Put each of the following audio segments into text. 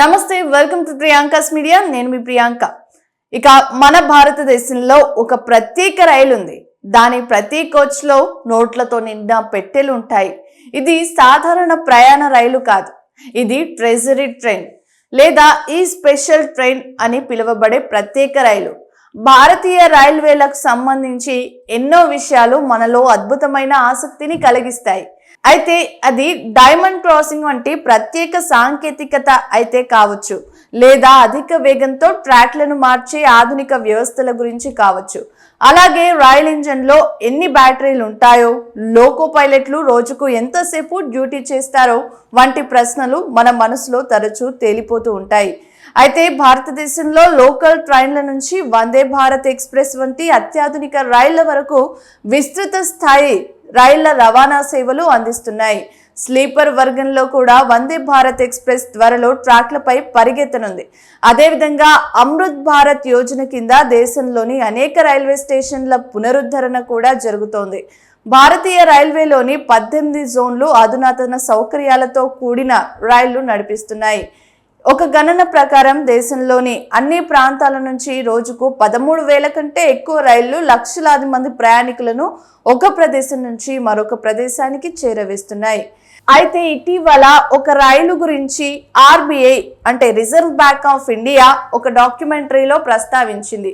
నమస్తే welcome to Priyanka's media. నేను మీ ప్రియాంక. ఇక మన భారతదేశంలో ఒక ప్రత్యేక రైలు ఉంది. దాని ప్రతి కోచ్లో నోట్లతో నిండిన పెట్టెలు ఉంటాయి. ఇది సాధారణ ప్రయాణ రైలు కాదు. ఇది ట్రెజరీ ట్రైన్ లేదా ఈ స్పెషల్ ట్రైన్ అని పిలువబడే ప్రత్యేక రైలు. భారతీయ రైల్వేలకు సంబంధించి ఎన్నో విషయాలు మనలో అద్భుతమైన ఆసక్తిని కలిగిస్తాయి. అయితే అది డైమండ్ క్రాసింగ్ వంటి ప్రత్యేక సాంకేతికత అయితే కావచ్చు. లేదా అధిక వేగంతో ట్రాక్లను మార్చే ఆధునిక వ్యవస్థల గురించి కావచ్చు. అలాగే రాయల్ ఇంజన్లో ఎన్ని బ్యాటరీలు ఉంటాయో లోకో పైలట్లు రోజుకు ఎంతసేపు డ్యూటీ చేస్తారో వంటి ప్రశ్నలు మన మనసులో తరచూ తేలిపోతూ ఉంటాయి. అయితే భారతదేశంలో లోకల్ ట్రైన్ల నుంచి వందే భారత్ ఎక్స్ప్రెస్ వంటి అత్యాధునిక రైళ్ళ వరకు విస్తృత స్థాయి రైళ్ళ రవాణా సేవలు అందిస్తున్నాయి. స్లీపర్ వర్గంలో కూడా వందే భారత్ ఎక్స్ప్రెస్ త్వరలో ట్రాక్లపై పరిగెత్తనుంది. అదేవిధంగా అమృత్ భారత్ యోజన కింద దేశంలోని అనేక రైల్వే స్టేషన్ల పునరుద్ధరణ కూడా జరుగుతోంది. భారతీయ రైల్వేలోని పద్దెనిమిది జోన్లు అధునాతన సౌకర్యాలతో కూడిన రైళ్ళు నడిపిస్తున్నాయి. ఒక గణన ప్రకారం దేశంలోని అన్ని ప్రాంతాల నుంచి రోజుకు పదమూడు వేల కంటే ఎక్కువ రైళ్ళు లక్షలాది మంది ప్రయాణికులను ఒక ప్రదేశం నుంచి మరొక ప్రదేశానికి చేరవేస్తున్నాయి. అయితే ఇటీవల ఒక రైలు గురించి ఆర్బీఐ అంటే రిజర్వ్ బ్యాంక్ ఆఫ్ ఇండియా ఒక డాక్యుమెంటరీలో ప్రస్తావించింది.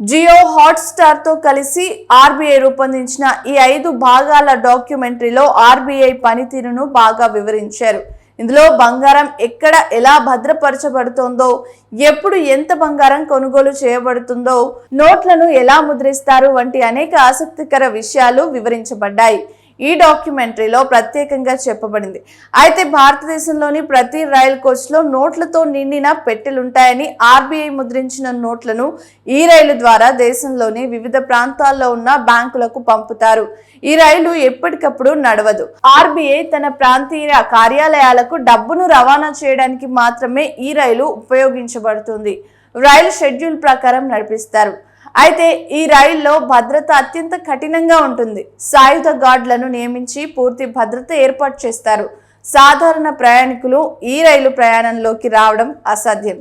జియో హాట్స్టార్తో కలిసి ఆర్బీఐ రూపొందించిన ఈ ఐదు భాగాల డాక్యుమెంటరీలో ఆర్బీఐ పనితీరును బాగా వివరించారు. ఇందులో బంగారం ఎక్కడ ఎలా భద్రపరచబడుతుందో ఎప్పుడు ఎంత బంగారం కొనుగోలు చేయబడుతుందో నోట్లను ఎలా ముద్రిస్తారు వంటి అనేక ఆసక్తికర విషయాలు వివరించబడ్డాయి. ఈ డాక్యుమెంటరీలో ప్రత్యేకంగా చెప్పబడింది. అయితే భారతదేశంలోని ప్రతి రైల్ కోచ్లో నోట్లతో నిండిన పెట్టెలుంటాయని ఆర్బీఐ ముద్రించిన నోట్లను ఈ రైలు ద్వారా దేశంలోని వివిధ ప్రాంతాల్లో ఉన్న బ్యాంకులకు పంపుతారు. ఈ రైలు ఎప్పటికప్పుడు నడవదు. ఆర్బీఐ తన ప్రాంతీయ కార్యాలయాలకు డబ్బును రవాణా చేయడానికి మాత్రమే ఈ రైలు ఉపయోగించబడుతుంది. రైలు షెడ్యూల్ ప్రకారం నడిపిస్తారు. అయితే ఈ రైల్లో భద్రత అత్యంత కఠినంగా ఉంటుంది. సాయుధ గార్డులను నియమించి పూర్తి భద్రత ఏర్పాటు చేస్తారు. సాధారణ ప్రయాణికులు ఈ రైలు ప్రయాణంలోకి రావడం అసాధ్యం.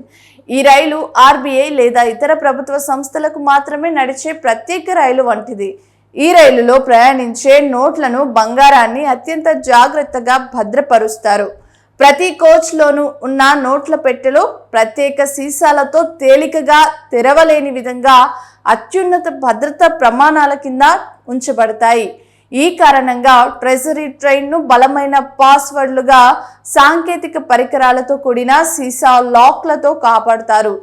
ఈ రైలు ఆర్బీఐ లేదా ఇతర ప్రభుత్వ సంస్థలకు మాత్రమే నడిచే ప్రత్యేక రైలు వంటిది. ఈ రైలులో ప్రయాణించే నోట్లను బంగారాన్ని అత్యంత జాగ్రత్తగా భద్రపరుస్తారు. ప్రతి కోచ్లోనూ ఉన్న నోట్ల పెట్టెలో ప్రత్యేక సీసాలతో తేలికగా తెరవలేని విధంగా అత్యున్నత భద్రతా ప్రమాణాల కింద ఉంచబడతాయి. ఈ కారణంగా ట్రెజరీ ట్రైన్ను బలమైన పాస్వర్డ్లుగా సాంకేతిక పరికరాలతో కూడిన సీసా లాక్లతో కాపాడుతారు.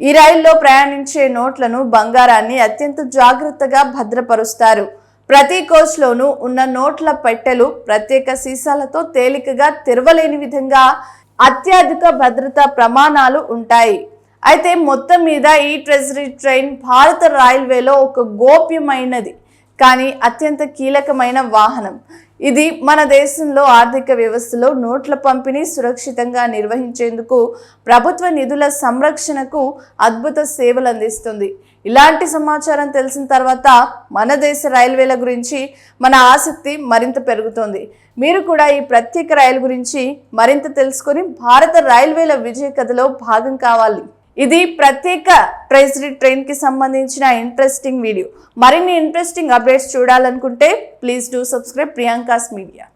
ఈ రైల్లో ప్రయాణించే నోట్లను బంగారాన్ని అత్యంత జాగ్రత్తగా భద్రపరుస్తారు. ప్రతి కోచ్లోనూ ఉన్న నోట్ల పెట్టెలు ప్రత్యేక సీసాలతో తేలికగా తెరవలేని విధంగా అత్యధిక భద్రతా ప్రమాణాలు ఉంటాయి. అయితే మొత్తం మీద ఈ ట్రెజరీ ట్రైన్ భారత రైల్వేలో ఒక గోప్యమైనది. కానీ అత్యంత కీలకమైన వాహనం. ఇది మన దేశంలో ఆర్థిక వ్యవస్థలో నోట్ల పంపిణీ సురక్షితంగా నిర్వహించేందుకు ప్రభుత్వ నిధుల సంరక్షణకు అద్భుత సేవలు అందిస్తుంది. ఇలాంటి సమాచారం తెలిసిన తర్వాత మన దేశ రైల్వేల గురించి మన ఆసక్తి మరింత పెరుగుతోంది. మీరు కూడా ఈ ప్రత్యేక రైలు గురించి మరింత తెలుసుకొని భారత రైల్వేల విజయ కథలో భాగం కావాలి. ఇది ప్రత్యేక ప్రైజ్ ట్రైన్కి సంబంధించిన ఇంట్రెస్టింగ్ వీడియో మరిన్ని ఇంట్రెస్టింగ్ అప్డేట్స్ చూడాలనుకుంటే please do subscribe Priyanka's media